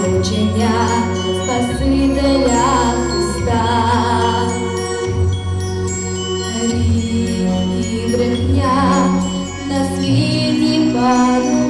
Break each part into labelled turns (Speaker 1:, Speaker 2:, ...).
Speaker 1: наречення Спасителя Христа, Рік і брехня на світі паду.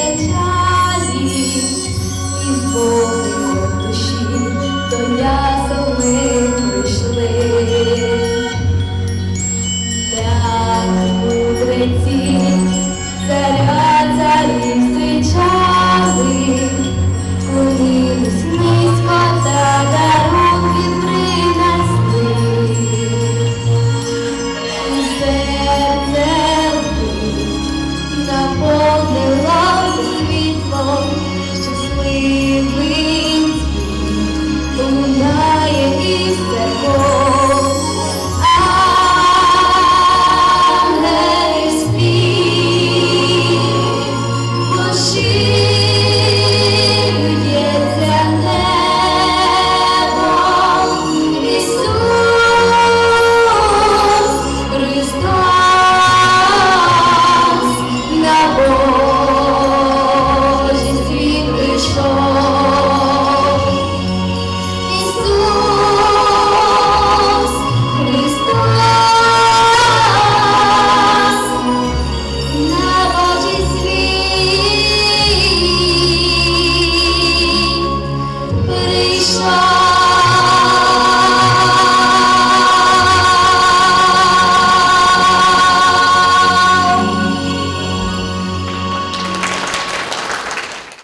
Speaker 1: печалі і збору.